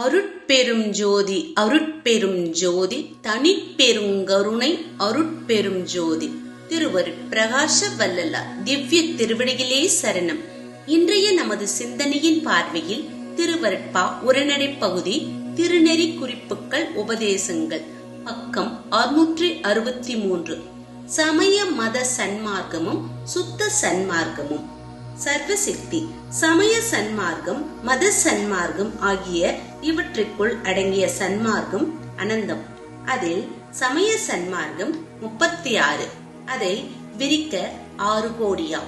அருட்பெரும் ஜோதி அருட்பெரும் ஜோதி தனிப்பெருங்கருணை அருட்பெரும் ஜோதி. திருவரு பிரகாச வல்லலா திவ்ய திருவடியிலே சரணம். இன்றைய நமது சிந்தனையின் பார்வையில் திருவருட்பா உரைநடை பகுதி திருநெறி குறிப்புகள் உபதேசங்கள். பக்கம் அறுநூற்றி அறுபத்தி மூன்று. சமய மத சன்மார்க்கமும் சுத்த சன்மார்க்கமும். சர்வசக்தி சமய சன்மார்க்கம் மத சன்மார்க்கம் ஆகிய இவற்றிற்குள் அடங்கிய சன்மார்க்கம் அனந்தம். அதில் சமய சன்மார்க்கம் முப்பத்தி ஆறு அதை விரிக்க ஆறு கோடியா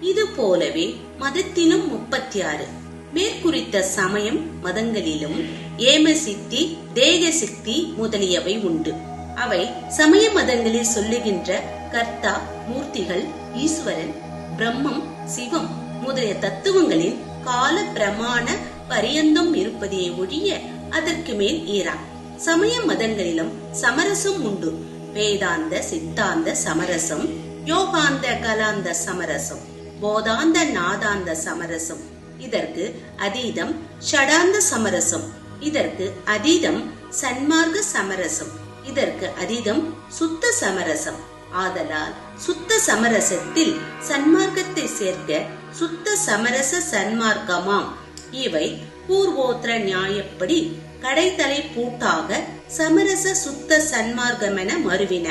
இது போலவே மதத்திலும் முப்பத்தி ஆறு மேற்குறித்த சமயம் மதங்களிலும் ஏமசித்தி தேக சித்தி முதலியவை உண்டு. அவை சமய மதங்களில் சொல்லுகின்ற கர்த்தா மூர்த்திகள் ஈஸ்வரன் பிரம்மம் சிவம் முதலிய தத்துவங்களின் கால பிரமாண பரியந்தம் இருப்பதே ஒழிய அதற்கு மேல் ஈரா சமய மதங்களிலும் சமரசம் உண்டு. வேதாந்த சித்தாந்த சமரசம் யோகாந்த கலாந்த சமரசம் போதாந்த நாதாந்த சமரசம். இதற்கு அதீதம் ஷடாந்த சமரசம். இதற்கு அதீதம் சன்மார்க்க சமரசம். இதற்கு அதீதம் சுத்த சமரசம். ஆதலால் சுத்த சமரசத்தில் சன்மார்க்கத்தை சேர்க்க சுத்த சமரச சன்மார்க்கமாம். இவை பூர்வோத்திர நியாயப்படி கடைத்தலை பூட்டாக சமரச சுத்த சன்மார்க்கமென மறுவின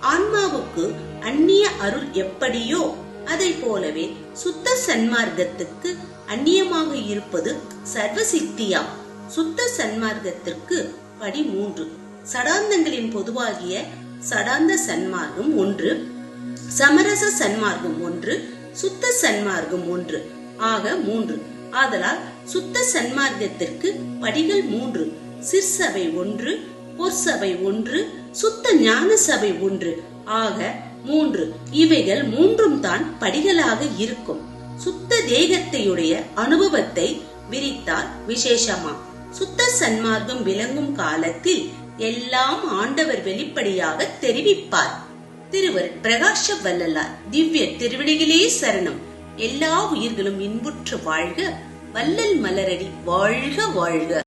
ஆன்மாவுக்கு அந்நிய அருள் எப்படியோ அதை போலவே சுத்த சன்மார்க்கத்துக்கு அந்நியமாக இருப்பது சர்வசித்தியாம். சுத்த சன்மார்க்கத்திற்கு படி மூன்று. சடாந்தங்களின் பொதுவாகிய சடாந்த சன்மார்க்கம் ஒன்று சமரச சன்மார்க்கம் ஒன்று சுத்த சன்மார்க்கம் ஒன்று ஆக மூன்று. ஆதலால் சுத்த சன்மார்க்கத்திற்கு படிகள் மூன்று சிற்சபை ஒன்று பொற்சபை ஒன்று சுத்த ஞான சபை ஒன்று ஆக மூன்று. இவைகள் மூன்றும் தான் படிகளாக இருக்கும். சுத்த தேகத்தையுடைய அனுபவத்தை விரித்தால் விசேஷமா சுத்த சன்மார்க்கம் விளங்கும் காலத்தில் எல்லாம் ஆண்டவர் வெளிப்படையாக தெரிவிப்பார். திருவர் பிரகாஷ வல்லலார் திவ்ய திருவிழிகளே சரணம். எல்லா உயிர்களும் இன்புற்று வாழ்க வல்லல் மலரடி வாழ்க வாழ்க.